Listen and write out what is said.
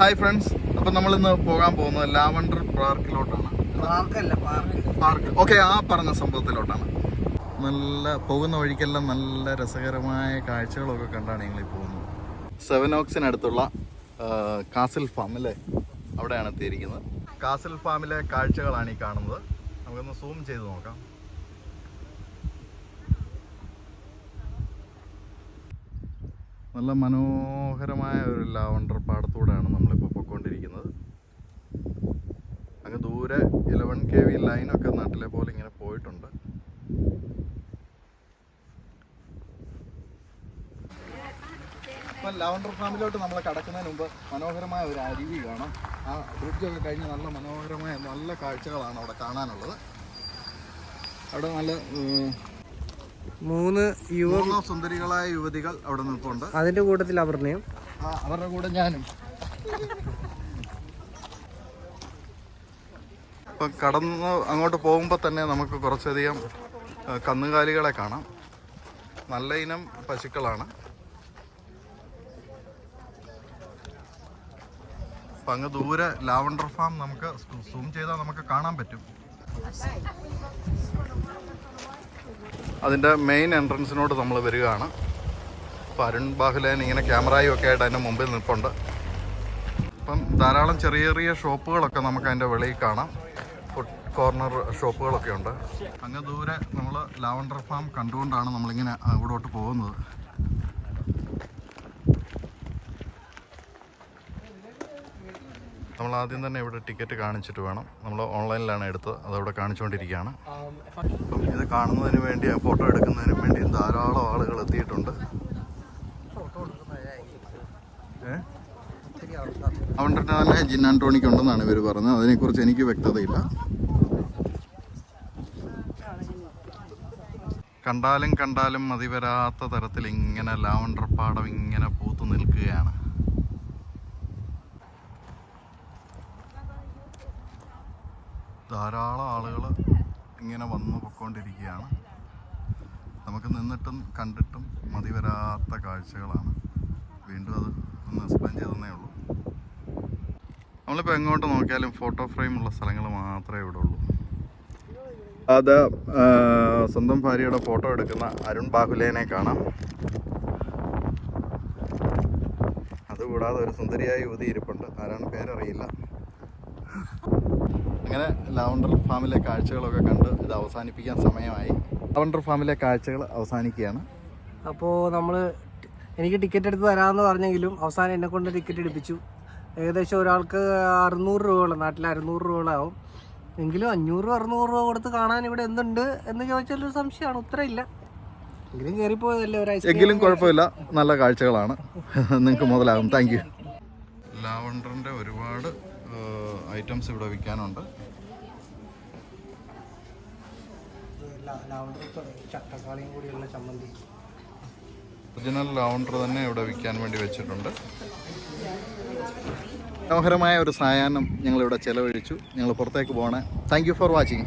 Hi friends അപ്പൊ നമ്മൾ ഇന്ന് പോകാൻ പോകുന്നത് ലാവണ്ടർ പാർക്കിലോട്ടാണ്. പാർക്കല്ല പാർക്ക് പാർക്ക്. ഓക്കെ ആ പറഞ്ഞ സംഭവത്തിലോട്ടാണ്. നല്ല പോകുന്ന വഴിക്കെല്ലാം നല്ല രസകരമായ കാഴ്ചകളൊക്കെ കണ്ടാണ് ഞങ്ങൾ പോകുന്നത്. സെവൻ ഓക്സിനടുത്തുള്ള കാസിൽ ഫാം അല്ലേ അവിടെയാണ് എത്തിയിരിക്കുന്നത്. കാസിൽ ഫാമിലെ കാഴ്ചകളാണ് ഈ കാണുന്നത്. നമുക്കൊന്ന് സൂം ചെയ്ത് നോക്കാം. നല്ല മനോഹരമായ ഒരു ലാവണ്ടർ പാടത്തൂടെയാണ് നമ്മളിപ്പോൾ പൊയ്ക്കൊണ്ടിരിക്കുന്നത്. അങ്ങ് ദൂരെ ഇലവൻ കെ വി ലൈനൊക്കെ നാട്ടിലെ പോലെ ഇങ്ങനെ പോയിട്ടുണ്ട്. ഇപ്പം ലാവണ്ടർ ഫാമിലോട്ട് നമ്മൾ കടക്കുന്നതിന് മുമ്പ് മനോഹരമായ ഒരു അരുവി കാണാം. ആ ബ്രിഡ്ജൊക്കെ കഴിഞ്ഞ് നല്ല മനോഹരമായ നല്ല കാഴ്ചകളാണ് അവിടെ കാണാനുള്ളത്. അവിടെ നല്ല മൂന്ന് യുവ മൂന്ന് സുന്ദരികളായ യുവതികൾ അവിടെ നിൽപ്പുണ്ട്. അതിന്റെ കൂട്ടത്തിൽ അപർണയും. അവരുടെ കൂടെ ഞാനും. ഇപ്പൊ കടന്ന് അങ്ങോട്ട് പോകുമ്പോൾ തന്നെ നമുക്ക് കുറച്ചധികം കന്നുകാലികളെ കാണാം. നല്ല ഇനം പശുക്കളാണ്. അപ്പൊ അങ്ങ് ദൂരെ ലാവണ്ടർ ഫാം നമുക്ക് സൂം ചെയ്താൽ നമുക്ക് കാണാൻ പറ്റും. അതിന്റെ മെയിൻ എൻട്രൻസിനോട് നമ്മൾ വരികയാണ്. അപ്പോൾ അരുൺ ബാഹുലേൻ ഇങ്ങനെ ക്യാമറയും ഒക്കെ ആയിട്ട് അതിന്റെ മുമ്പിൽ നിൽപ്പുണ്ട്. അപ്പം ധാരാളം ചെറിയ ചെറിയ ഷോപ്പുകളൊക്കെ നമുക്ക് അതിന്റെ വെളിയിൽ കാണാം. ഫുഡ് കോർണർ ഷോപ്പുകളൊക്കെ ഉണ്ട്. അങ്ങ് ദൂരെ നമ്മൾ ലാവണ്ടർ ഫാം കണ്ടുകൊണ്ടാണ് നമ്മളിങ്ങനെ അവിടോട്ട് പോകുന്നത്. നമ്മൾ ആദ്യം തന്നെ ഇവിടെ ടിക്കറ്റ് കാണിച്ചിട്ട് വേണം. നമ്മൾ ഓൺലൈനിലാണ് എടുത്തത്. അതവിടെ കാണിച്ചുകൊണ്ടിരിക്കുകയാണ്. അപ്പം ഇത് കാണുന്നതിന് വേണ്ടി ഫോട്ടോ എടുക്കുന്നതിനും വേണ്ടി ധാരാളം ആളുകൾ എത്തിയിട്ടുണ്ട്. അവന്റെ തന്നെ ജിൻ ആന്റോണിക്ക് ഉണ്ടെന്നാണ് ഇവർ പറഞ്ഞത്. അതിനെക്കുറിച്ച് എനിക്ക് വ്യക്തതയില്ല. കണ്ടാലും കണ്ടാലും മതിവരാത്ത തരത്തിൽ ഇങ്ങനെ ലാവണ്ടർ പാടം ഇങ്ങനെ പൂത്തു നിൽക്കുകയാണ്. ധാരാളം ആളുകൾ ഇങ്ങനെ വന്നു പൊയ്ക്കൊണ്ടിരിക്കുകയാണ് നമുക്ക് നിന്നിട്ടും കണ്ടിട്ടും മതി വരാത്ത കാഴ്ചകളാണ്. വീണ്ടും അത് ഒന്ന് എക്സ്പ്ലെയിൻ ചെയ്തതേ ഉള്ളൂ. നമ്മളിപ്പോൾ എങ്ങോട്ട് നോക്കിയാലും ഫോട്ടോ ഫ്രെയിം ഉള്ള സ്ഥലങ്ങൾ മാത്രമേ ഇവിടെ ഉള്ളൂ. അത് സ്വന്തം ഭാര്യയുടെ ഫോട്ടോ എടുക്കുന്ന അരുൺ ബാഹുലേനെ കാണാം. അതുകൂടാതെ ഒരു സുന്ദരിയായ യുവതി ഇരിപ്പുണ്ട്. ആരാണ് പേരറിയില്ല. അങ്ങനെ ലാവണ്ടർ ഫാമിലെ കാഴ്ചകളൊക്കെ കണ്ട് ഇത് അവസാനിപ്പിക്കാൻ സമയമായി. ലാവണ്ടർ ഫാമിലെ കാഴ്ചകൾ അവസാനിക്കുകയാണ്. അപ്പോൾ നമ്മൾ എനിക്ക് ടിക്കറ്റ് എടുത്ത് തരാമെന്ന് പറഞ്ഞെങ്കിലും അവസാനം എന്നെ കൊണ്ട് ടിക്കറ്റ് എടുപ്പിച്ചു. ഏകദേശം ഒരാൾക്ക് അറുന്നൂറ് രൂപയുള്ള. നാട്ടിൽ അറുന്നൂറ് രൂപകളാവും. എങ്കിലും അഞ്ഞൂറ് അറുന്നൂറ് രൂപ കൊടുത്ത് കാണാൻ ഇവിടെ എന്തുണ്ട് എന്ന് ചോദിച്ചാൽ ഒരു സംശയമാണ് ഉത്തരമില്ല എങ്കിലും കയറിപ്പോയതല്ലേ ഒരാഴ്ച എങ്കിലും കുഴപ്പമില്ല. നല്ല കാഴ്ചകളാണ്. നിങ്ങൾക്ക് മുതലാകും. താങ്ക് യു ലാവണ്ടറിന്റെ ഒരുപാട് ഐറ്റംസ് ഇവിടെ വിൽക്കാനുണ്ട്. ഒറിജിനൽ ലാവണ്ടർ തന്നെ ഇവിടെ വിൽക്കാൻ വേണ്ടി വെച്ചിട്ടുണ്ട്. മനോഹരമായ ഒരു സായാഹ്നം ഞങ്ങളിവിടെ ചെലവഴിച്ചു. ഞങ്ങൾ പുറത്തേക്ക് പോകണേ താങ്ക് ഫോർ വാച്ചിങ്